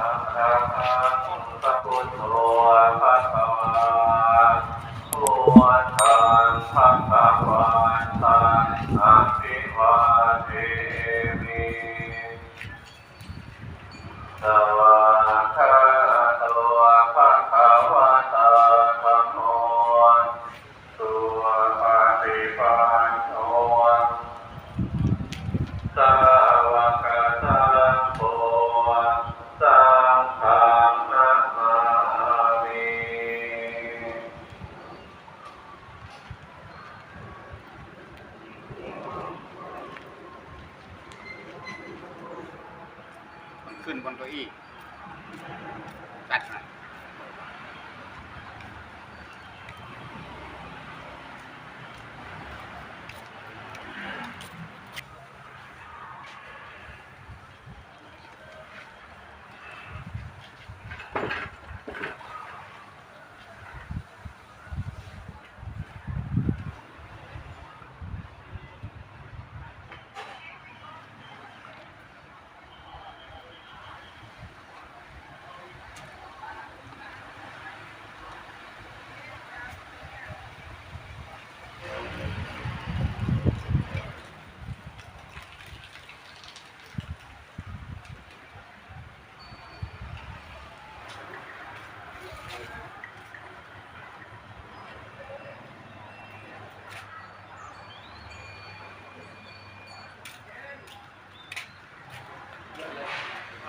Ah, ah, ah, ah. ขึ้นบนเก้าอี้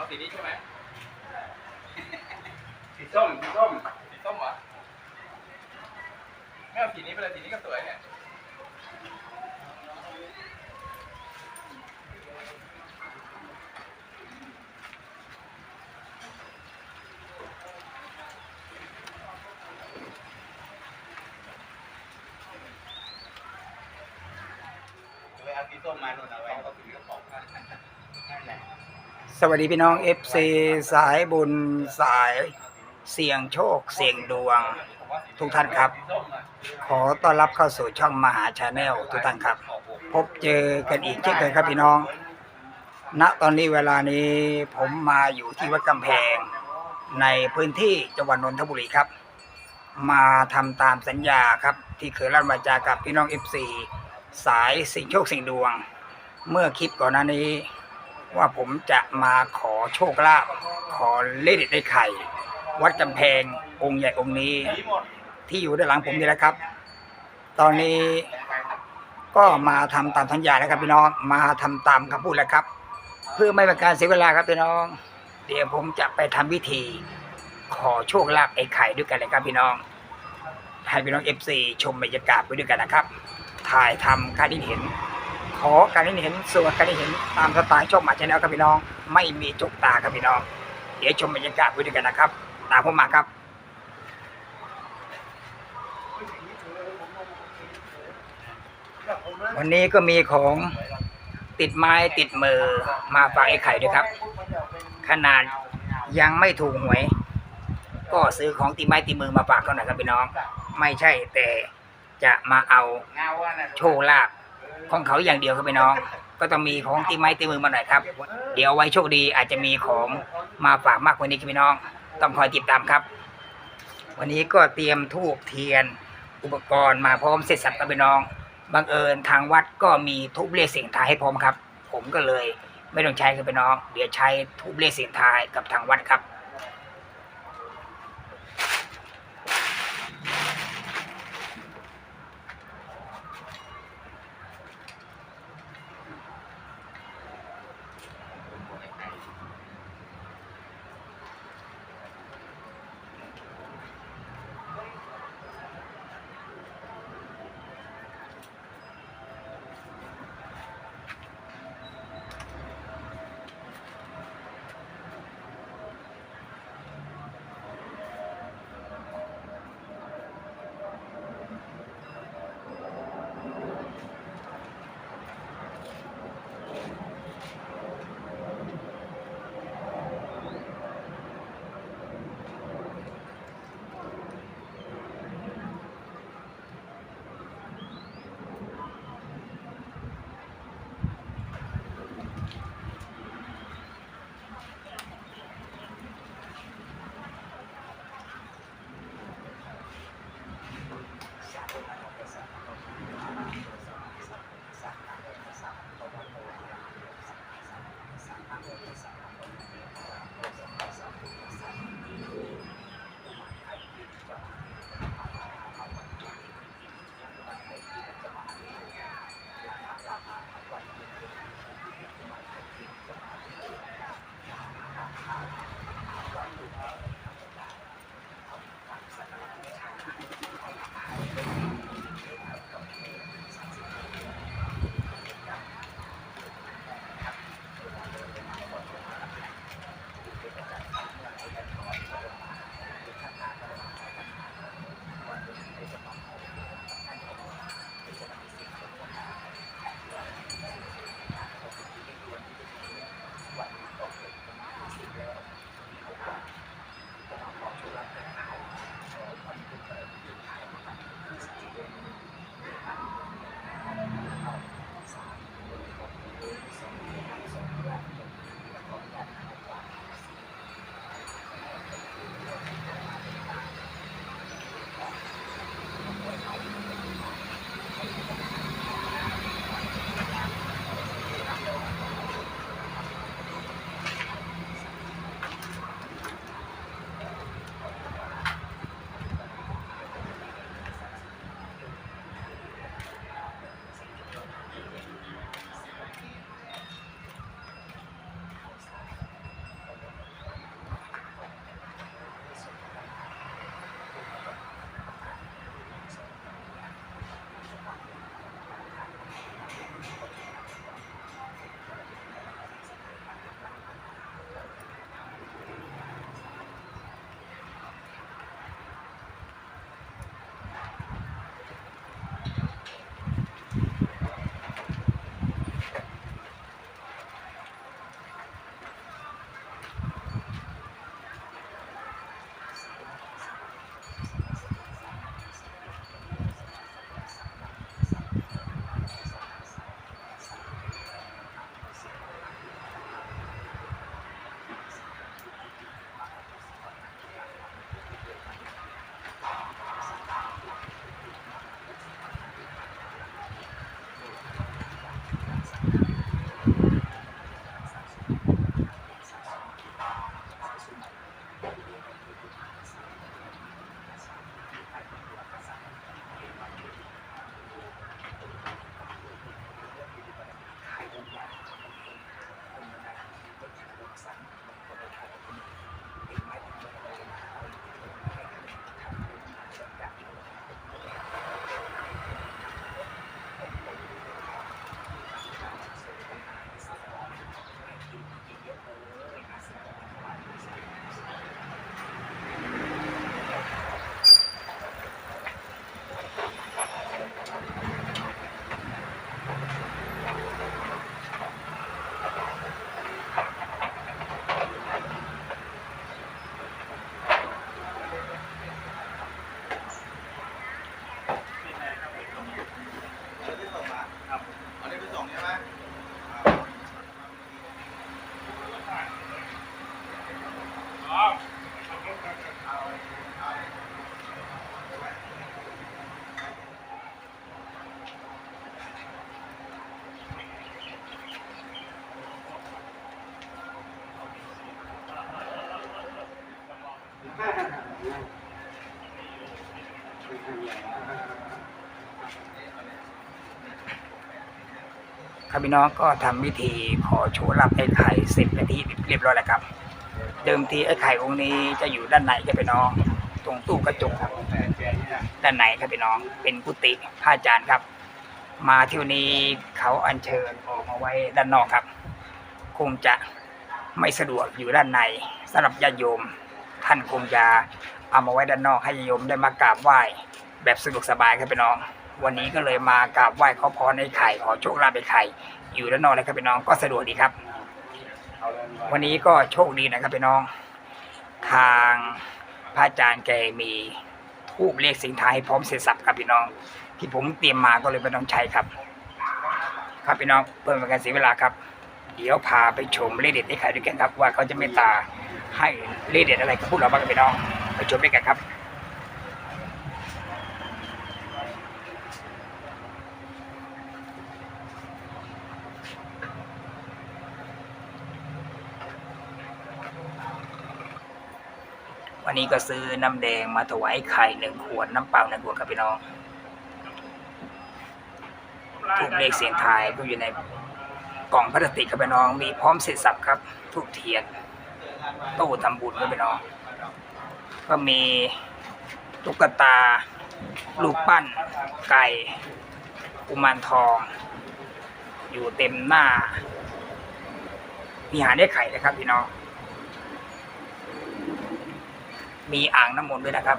สีนี้ใช่ไหมสีส้มสีส้มสีส้มเหรอไม่เอาสีนี้ไปเลยสีนี้ก็สวยเนี่ยเลยเอาสีส้มมาโน่นเอาไว้เขาถือกระป๋องนั่นแหละ สวัสดีพี่น้อง FC สายบุญสายเสี่ยงโชค เสี่ยงดวง ทุกท่านครับ ขอต้อนรับเข้าสู่ช่องมหาชาแนลทุกท่านครับ พบเจอกันอีกเช่นเคยครับพี่น้อง ณตอนนี้เวลานี้ผมมาอยู่ที่วัดกำแพง ในพื้นที่จังหวัดนนทบุรีครับ มาทำตามสัญญาครับ ที่เคยรับมาจากับพี่น้อง FC สายสิ่งโชคสิ่งดวง เมื่อคลิปก่อนหน้านี้ ว่าผมจะมาขอโชคลาภขอเลขเด็ดในไข่ วัดกำแพงองค์ใหญ่องค์นี้ ที่อยู่ด้านหลังผมนี่แหละครับ ตอนนี้ก็มาทำตามสัญญาแล้วครับพี่น้องมาทำตามคำพูดแล้วครับ เพื่อไม่เป็นการเสียเวลาครับพี่น้อง เดี๋ยวผมจะไปทำพิธี ขอโชคลาภไอ้ไข่ด้วยกันเลยครับพี่น้องให้พี่น้องเอฟซีชมบรรยากาศไปด้วยกันนะครับ ถ่ายทำการที่เห็น ขอการที่เห็นส่วนการที่เห็นตามสไตล์ช่องหมาชแนลครับพี่น้อง ไม่มีจุกตาครับพี่น้อง เดี๋ยวชมบรรยากาศไปด้วยกันนะครับ ตามผมมาครับวันนี้ก็มีของติดไม้ติดมือมาฝากไอ้ไข่ด้วยครับ ขนาดยังไม่ถูกหวย ก็ซื้อของติดไม้ติดมือมาฝากเขาหน่อยครับพี่น้อง ไม่ใช่แต่จะมาเอาโชคลาภ ของเขาอย่างเดียวครับพี่น้อง ก็ต้องมีของตีไม้ตีมือมาหน่อยครับ เดี๋ยวไว้โชคดีอาจจะมีของมาฝากมากกว่านี้ครับพี่น้อง ต้องคอยติดตามครับ วันนี้ก็เตรียมทูบเทียน อุปกรณ์มาพร้อมเสร็จสับครับพี่น้องบังเอิญทางวัดก็มีทูบเรียกเสียงทายให้พร้อมครับ ผมก็เลยไม่ต้องใช้ครับพี่น้อง เดี๋ยวใช้ทูบเรียกเสียงทายกับทางวัดครับ ครับพี่น้องก็ทำพิธีขอโชว์รับไอ้ไข่เสร็จเป็นที่เรียบร้อยแล้วครับ เดิมทีไอ้ไข่องค์นี้จะอยู่ด้านในครับพี่น้อง ตรงตู้กระจกครับด้านในครับพี่น้อง เป็นกุฏิพระอาจารย์ครับ มาที่วันนี้เขาอัญเชิญออกมาไว้ด้านนอกครับ คงจะไม่สะดวกอยู่ด้านในสำหรับญาติโยม ท่านคงจะเอามาไว้ด้านนอกให้ญาติโยมได้มากราบไหว้แบบสะดวกสบายครับพี่น้อง วันนี้ก็เลยมากราบไหว้ขอพรในไข่ขอโชคลาภในไข่ อยู่ด้านนอกเลยครับพี่น้องก็สะดวกดีครับ วันนี้ก็โชคดีนะครับพี่น้อง ทางพระอาจารย์แกมีทูบเลขสิงทายพร้อมเสร็จสับครับพี่น้อง ที่ผมเตรียมมาก็เลยไม่ต้องใช้ครับ ครับพี่น้องเพื่อเป็นการเสียเวลาครับ เดี๋ยวพาไปชมเลขเด็ดในไข่ด้วยกันครับ ว่าเขาจะเมตตาให้เลขเด็ดอะไรกับพวกเราบ้างครับพี่น้อง ไปชมด้วยกันครับ นี้ก็ซื้อน้ำแดงมาถวายไข่หนึ่งขวดน้ำเปล่าหนึ่งขวดครับพี่น้องทุกเลขเสียงทายก็อยู่ในกล่องพลาสติกครับพี่น้อง มีพร้อมเสร็จสับครับทุกเทียนตู้ทำบุญครับพี่น้อง ก็มีตุ๊กตาลูกปั้น ไก่กุมารทอง อยู่เต็มหน้ามีหารได้ไข่นะครับพี่น้อง มีอ่างน้ำมนต์ด้วยนะครับ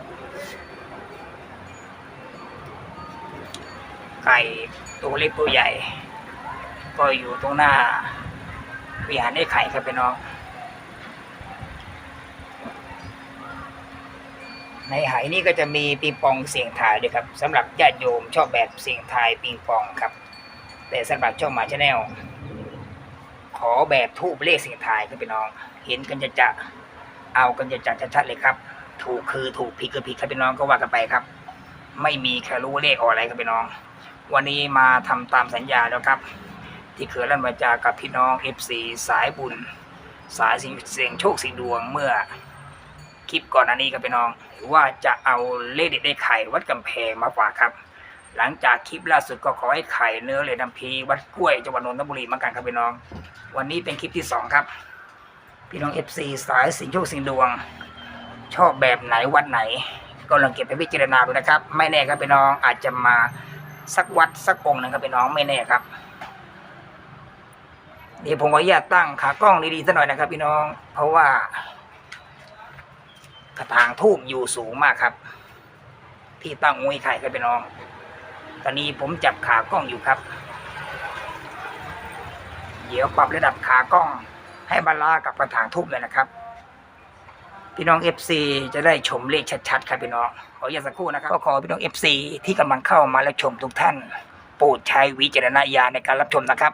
ไก่ตัวเล็กตัวใหญ่ ก็อยู่ตรงหน้า วิหารไอ้ไข่ครับพี่น้อง ในไหนี่ก็จะมีปิงปองเสียงทายด้วยครับสำหรับญาติโยมชอบแบบเสียงทายปิงปองครับ แต่สำหรับช่องมาชาแนลขอแบบทูบเลขเสียงทายครับพี่น้อง เห็นกันจะจะเอากันจะจะชัดๆเลยครับ ถูกคือถูกผิดคือผิดครับพี่น้องก็ว่ากันไปครับ ไม่มีใครรู้เลขออะไรครับพี่น้อง วันนี้มาทำตามสัญญาแล้วครับ ที่เคยลั่นวาจากับพี่น้อง FC สายบุญ สายเสียงโชคสีดวงเมื่อคลิปก่อนหน้านี้ครับพี่น้อง ว่าจะเอาเลขเด็ดได้ไข่วัดกำแพงมาฝากครับหลังจากคลิปล่าสุดก็ขอให้ไข่เนื้อเลยน้ำพีวัดกล้วยจังหวัดนนทบุรีมากันครับพี่น้อง วันนี้เป็นคลิปที่สองครับ พี่น้อง FC สายสิงโชคสิงดวง ชอบแบบไหนวัดไหน ก็ลองเก็บไปพิจารณาดูนะครับ ไม่แน่ครับพี่น้องอาจจะมาสักวัดสักองค์หนึงครับพี่น้องไม่แน่ครับเดี๋ยวผมขออนุญาตตั้งขากล้องดีๆสักหน่อยนะครับ พี่น้อง เพราะว่ากระถางทูบอยู่สูงมากครับ ที่ตั้งงวยไข่ครับพี่น้อง ตอนนี้ผมจับขากล้องอยู่ครับ เดี๋ยวปรับระดับขากล้องให้บาลากับกระถางทูบเลยนะครับ พี่น้อง FC จะได้ชมเลขชัดๆครับพี่น้องขออย่าสักครู่นะครับก็ขอพี่น้อง FC ที่กำลังเข้ามาและชมทุกท่านโปรดใช้วิจารณญาณในการรับชมนะครับ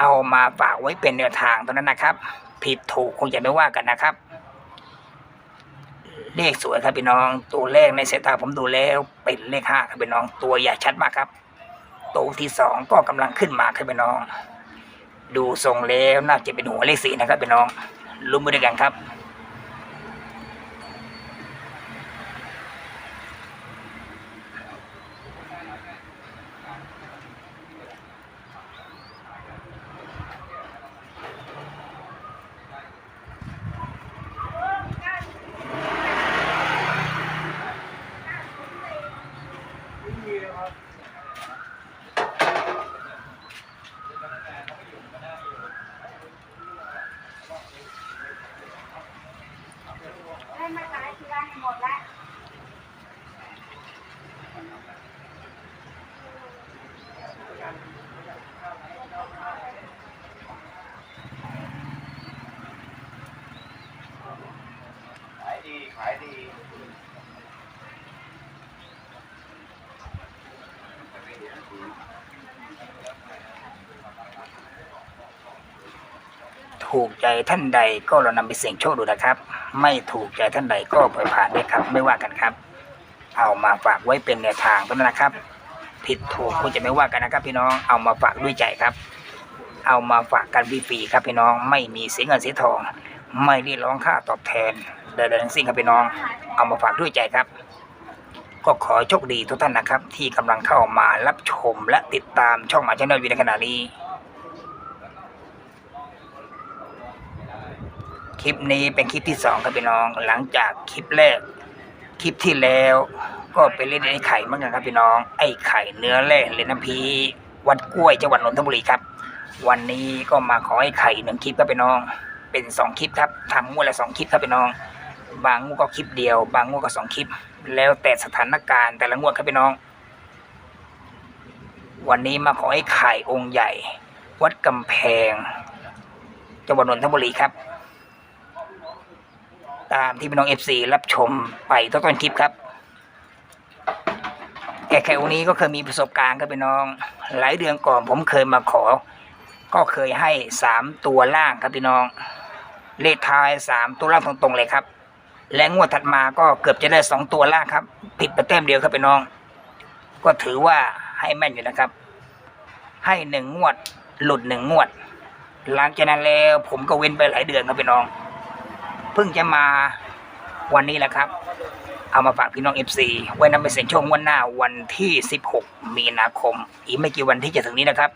เอามาฝากไว้เป็นแนวทางตรงนั้นนะครับ ผิดถูกคงจะไม่ว่ากันนะครับเลขสวยครับพี่น้องตัวเลขในสายตาผมดูแล้วเป็นเลขห้าครับพี่น้องตัวใหญ่ชัดมากครับ ตัวที่สองก็กำลังขึ้นมาครับพี่น้อง ดูทรงแล้วน่าจะเป็นหัวเลขสี่นะครับพี่น้องลุ้นไปด้วยกันครับ ให้มาขายที่ร้านหมดแล้ว ขายดี ขายดี ถูกใจท่านใดก็เรานำไปเสี่ยงโชคดูนะครับ ไม่ถูกใจท่านใดก็ปล่อยผ่านด้วยครับ ไม่ว่ากันครับ เอามาฝากไว้เป็นแนวทางเท่านั้นนะครับ ผิดถูกคุณจะไม่ว่ากันนะครับ พี่น้องเอามาฝากด้วยใจครับ เอามาฝากกันฟรีๆครับพี่น้องไม่มีเสียเงินเสียทอง ไม่เรียกร้องค่าตอบแทนใดๆทั้งสิ้นครับพี่น้อง เอามาฝากด้วยใจครับ ก็ขอโชคดีทุกท่านนะครับ ที่กำลังเข้ามารับชมและติดตามช่องหมาชาแนลอยู่ในขณะนี้ คลิปนี้เป็นคลิปที่สองครับพี่น้อง หลังจากคลิปแรก คลิปที่แล้ว ก็ไปเล่นไอ้ไข่เหมือนกันครับพี่น้อง ไอ้ไข่เนื้อแร่เลนน้ำพีวัดกล้วยจังหวัดนนทบุรีครับ วันนี้ก็มาขอไอ้ไข่หนึ่งคลิปครับพี่น้อง เป็นสองคลิปครับทำงวดละสองคลิปครับพี่น้อง บางงวดก็คลิปเดียว บางงวดก็สองคลิป แล้วแต่สถานการณ์แต่ละงวดครับพี่น้อง วันนี้มาขอไอ้ไข่องค์ใหญ่ วัดกำแพงจังหวัดนนทบุรีครับ ตามที่พี่น้องเอฟซีรับชมไปต้นต้นคลิปครับแก่แค่องนี้ก็เคยมีประสบการณ์ครับพี่น้อง หลายเดือนก่อนผมเคยมาขอ ก็เคยให้สามตัวล่างครับพี่น้อง เลขท้ายสามตัวล่างตรงๆเลยครับ และงวดถัดมาก็เกือบจะได้สองตัวล่างครับ ผิดไปแต้มเดียวครับพี่น้อง ก็ถือว่าให้แม่นอยู่นะครับ ให้หนึ่งงวด หลุดหนึ่งงวด หลังจากนั้นแล้วผมก็เว้นไปหลายเดือนครับพี่น้อง เพิ่งจะมาวันนี้แหละครับ เอามาฝากพี่น้องเอฟซีไว้นำไปเสี่ยงโชคงวันหน้าวันที่ 16 มีนาคม อีกไม่กี่วันที่จะถึงนี้นะครับ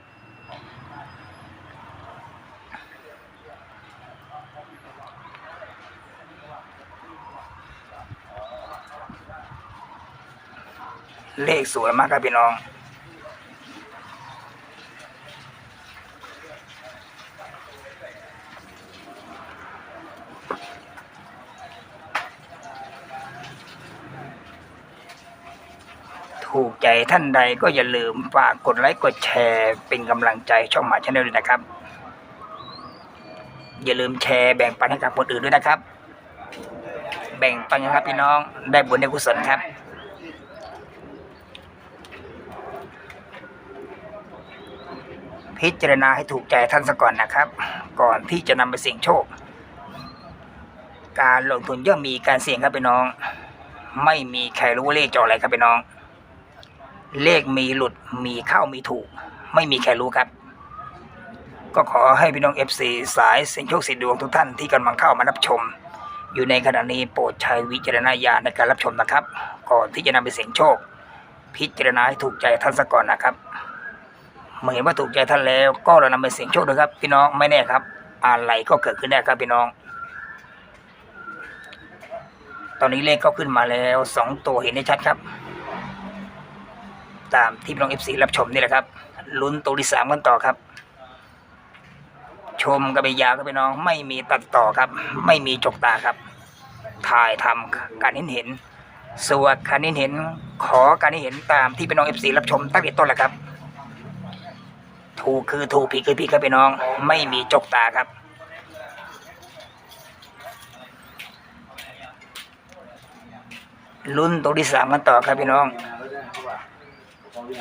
เลขสวยมากครับพี่น้อง ถูกใจท่านใดก็อย่าลืมฝากกดไลค์กดแชร์เป็นกำลังใจช่องหมาชาแนลด้วยนะครับ อย่าลืมแชร์แบ่งปันให้กับคนอื่นด้วยนะครับ แบ่งปันนะครับพี่น้องได้บุญได้กุศลครับพิจารณาให้ถูกใจท่านซะก่อนนะครับ ก่อนที่จะนำไปเสี่ยงโชค การลงทุนย่อมมีการเสี่ยงครับพี่น้อง ไม่มีใครรู้ว่าเลขจะออะไรครับพี่น้อง เลขมีหลุดมีเข้ามีถูก ไม่มีใครรู้ครับ ก็ขอให้พี่น้อง FC สายเสียงโชคสีดวงทุกท่านที่กำลังเข้ามารับชม อยู่ในขณะนี้โปรดใช้วิจารณญาณในการรับชมนะครับ ก่อนที่จะนำไปเสี่ยงโชค พิจารณาให้ถูกใจท่านซะก่อนนะครับเมื่อเห็นว่าถูกใจท่านแล้วก็เรานำไปเสี่ยงโชคด้วยครับ พี่น้องไม่แน่ครับ อะไรก็เกิดขึ้นได้ครับพี่น้อง ตอนนี้เลขก็ขึ้นมาแล้วสองตัวเห็นได้ชัดครับ ตามที่พี่น้องเอฟซีรับชมนี่แหละครับลุ้นตัวที่สามกันต่อครับ ชมกันไปยาวกันไปน้อง ไม่มีตัดต่อครับ ไม่มีจกตาครับ ถ่ายทำการเห็นเห็นสวดการเห็นเห็น ขอการเห็นเห็นตามที่พี่น้องเอฟซีรับชมตั้งแต่ต้นแหละครับ ถูกคือถูกผิดคือผิดครับพี่น้อง ไม่มีจกตาครับลุ้นตัวที่สามกันต่อครับพี่น้อง ตอ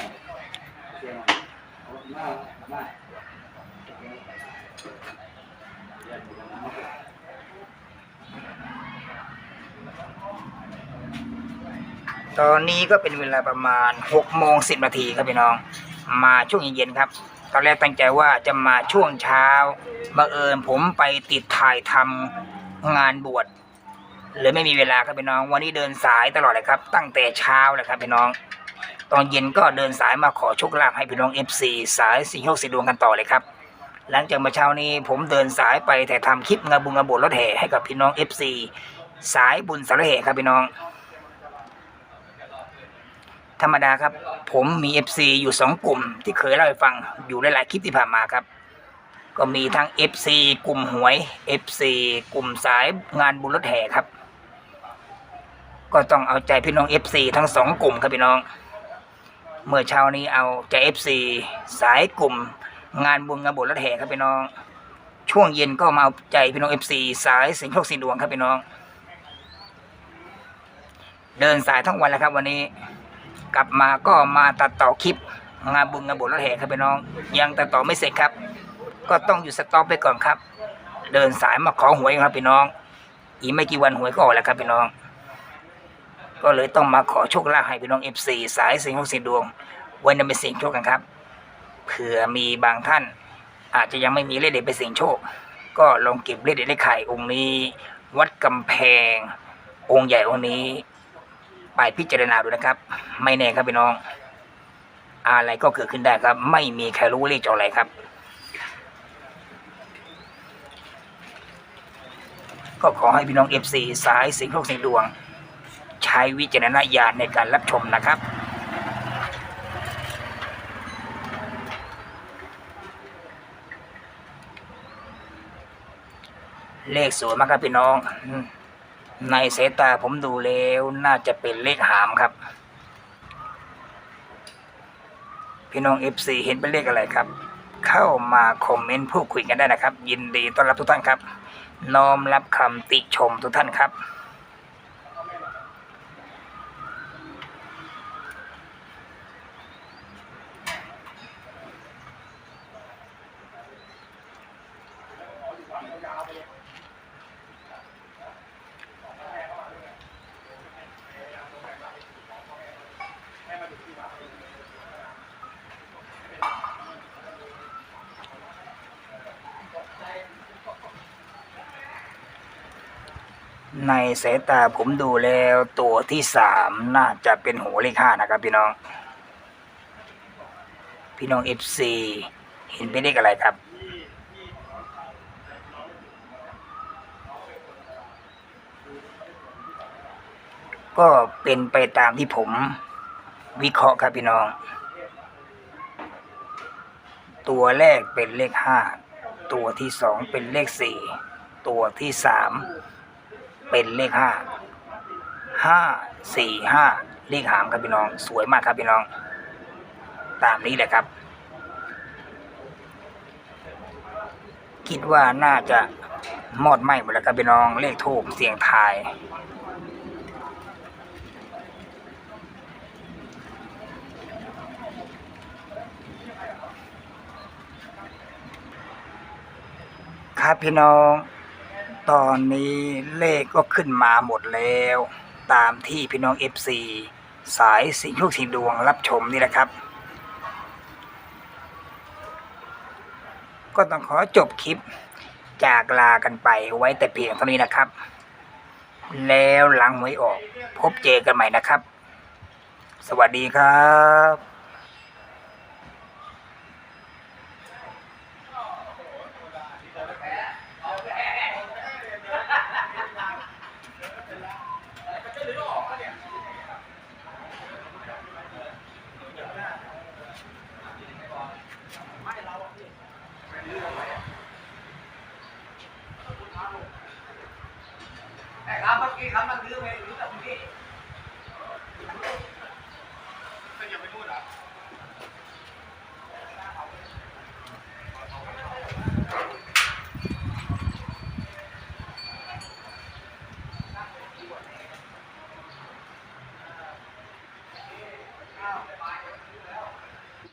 นนี้ก็เป็นเวลาประมาณหกโมงสิบนาทีครับพี่น้อง มาช่วงเย็นๆครับ ตอนแรกตั้งใจว่าจะมาช่วงเช้าบังเอิญผมไปติดถ่ายทำงานบวชเลยไม่มีเวลาครับพี่น้อง วันนี้เดินสายตลอดเลยครับ ตั้งแต่เช้าเลยครับพี่น้อง ตอนเย็นก็เดินสายมาขอโชคลาภให้พี่น้อง FC สายสีโชคสีดวงกันต่อเลยครับ หลังจากเมื่อเช้านี้ผมเดินสายไปแต่ทำคลิปงานบุญงานบวชรถแห่ให้กับพี่น้อง FC สายบุญสารแห่ครับพี่น้อง ธรรมดาครับ ผมมี FC อยู่สองกลุ่ม ที่เคยเล่าให้ฟังอยู่หลายๆคลิปที่ผ่านมาครับก็มีทั้ง FC กลุ่มหวย FC กลุ่มสายงานบุญรถแห่ครับ ก็ต้องเอาใจพี่น้อง FC ทั้งสองกลุ่มครับพี่น้อง เมื่อเช้านี้เอาใจ FC สายกลุ่ม งานบุญงานบุญรถแห่ครับพี่น้อง ช่วงเย็นก็มาเอาใจพี่น้อง FC สายสิงห์โชคสีดวงครับพี่น้อง เดินสายทั้งวันแล้วครับ วันนี้ กลับมาก็มาตัดต่อคลิป งานบุญงานบุญรถแห่ครับพี่น้อง ยังตัดต่อไม่เสร็จครับ ก็ต้องอยู่สต็อปไปก่อนครับ เดินสายมาขอหวยครับพี่น้อง อีกไม่กี่วันหวยก็ออกแล้วครับพี่น้อง ก็เลยต้องมาขอโชคลาภให้พี่น้องเอฟซีสายสิงห์หกสิดวงไว้นำไปเสี่ยงโชคกันครับเผื่อมีบางท่าน อาจจะยังไม่มีเลขเด็ดไปเสี่ยงโชค ก็ลองเก็บเลขเด็ดเลขไข่องค์นี้ วัดกำแพง องค์ใหญ่องค์นี้ ไปพิจารณาดูนะครับ ไม่แน่ครับพี่น้อง อะไรก็เกิดขึ้นได้ครับ ไม่มีใครรู้เลขจะออะไรครับ ก็ขอให้พี่น้อง FC สายสิงห์โลกสิงห์ดวง ใช้วิจารณญาณในการรับชมนะครับ เลขสวยมากครับพี่น้อง ในสายตาผมดูแล้วน่าจะเป็นเลขหามครับ พี่น้อง FC เห็นเป็นเลขอะไรครับเข้ามาคอมเมนต์พูดคุยกันได้นะครับ ยินดีต้อนรับทุกท่านครับ น้อมรับคำติชมทุกท่านครับ สายตาผมดูแล้วตัวที่สามน่าจะเป็นหัวเลขห้านะครับพี่น้อง พี่น้องเอฟซีเห็นเป็นเลขอะไรครับ ก็เป็นไปตามที่ผมวิเคราะห์ครับพี่น้อง ตัวแรกเป็นเลขห้าตัวที่สองเป็นเลขสี่ตัวที่สาม เป็นเลขห้าห้าสี่ห้าเลขหามครับพี่น้อง สวยมากครับพี่น้อง ตามนี้แหละครับ คิดว่าน่าจะมอดไหม้หมดแล้วครับพี่น้องเลขทูบเสียงทายครับพี่น้อง ตอนนี้เลขก็ขึ้นมาหมดแล้ว ตามที่พี่น้อง FC สายสิงห์ลูกสิงดวงรับชมนี่แหละครับ ก็ต้องขอจบคลิปจากลากันไปไว้แต่เพียงเท่านี้นะครับ แล้วหลังหวยออก พบเจอกันใหม่นะครับ สวัสดีครับ